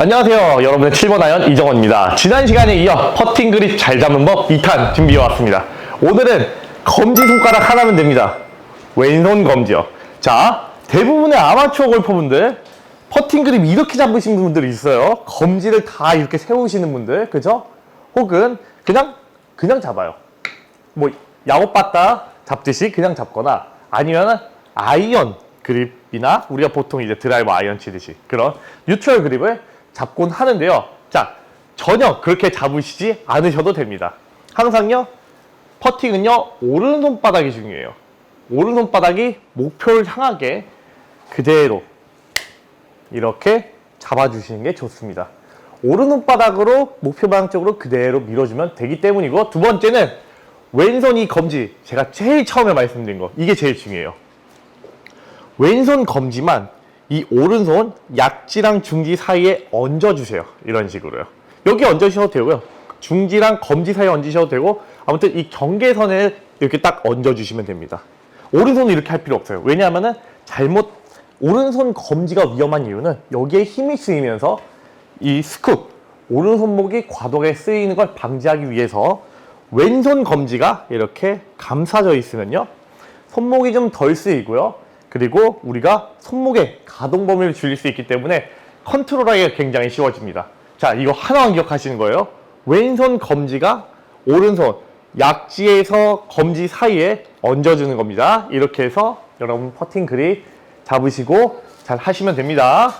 안녕하세요. 여러분의 7번 아이언 이정원입니다. 지난 시간에 이어 퍼팅 그립 잘 잡는 법 2탄 준비해 왔습니다. 오늘은 검지 손가락 하나면 됩니다. 왼손 검지요. 자, 대부분의 아마추어 골퍼분들 퍼팅 그립 이렇게 잡으신 분들이 있어요. 검지를 다 이렇게 세우시는 분들, 그죠? 혹은 그냥, 그냥 잡아요. 뭐, 야구바따 잡듯이 그냥 잡거나 아니면 아이언 그립이나 우리가 보통 이제 드라이버 아이언 치듯이 그런 뉴트럴 그립을 잡곤 하는데요. 자, 전혀 그렇게 잡으시지 않으셔도 됩니다. 항상요, 퍼팅은요, 오른손바닥이 중요해요. 오른손바닥이 목표를 향하게 그대로 이렇게 잡아주시는 게 좋습니다. 오른손바닥으로 목표 방향 쪽으로 그대로 밀어주면 되기 때문이고 두 번째는 왼손이 검지 제가 제일 처음에 말씀드린 거 이게 제일 중요해요. 왼손 검지만 이 오른손 약지랑 중지 사이에 얹어주세요. 이런 식으로요. 여기 얹으셔도 되고요. 중지랑 검지 사이에 얹으셔도 되고 아무튼 이 경계선에 이렇게 딱 얹어주시면 됩니다. 오른손은 이렇게 할 필요 없어요. 왜냐하면은 잘못 오른손 검지가 위험한 이유는 여기에 힘이 쓰이면서 이 스쿱 오른손목이 과도하게 쓰이는 걸 방지하기 위해서 왼손 검지가 이렇게 감싸져 있으면요 손목이 좀 덜 쓰이고요 그리고 우리가 손목에 가동 범위를 줄일 수 있기 때문에 컨트롤하기가 굉장히 쉬워집니다. 자, 이거 하나만 기억하시는 거예요. 왼손 검지가 오른손 약지에서 검지 사이에 얹어주는 겁니다. 이렇게 해서 여러분 퍼팅 그립 잡으시고 잘 하시면 됩니다.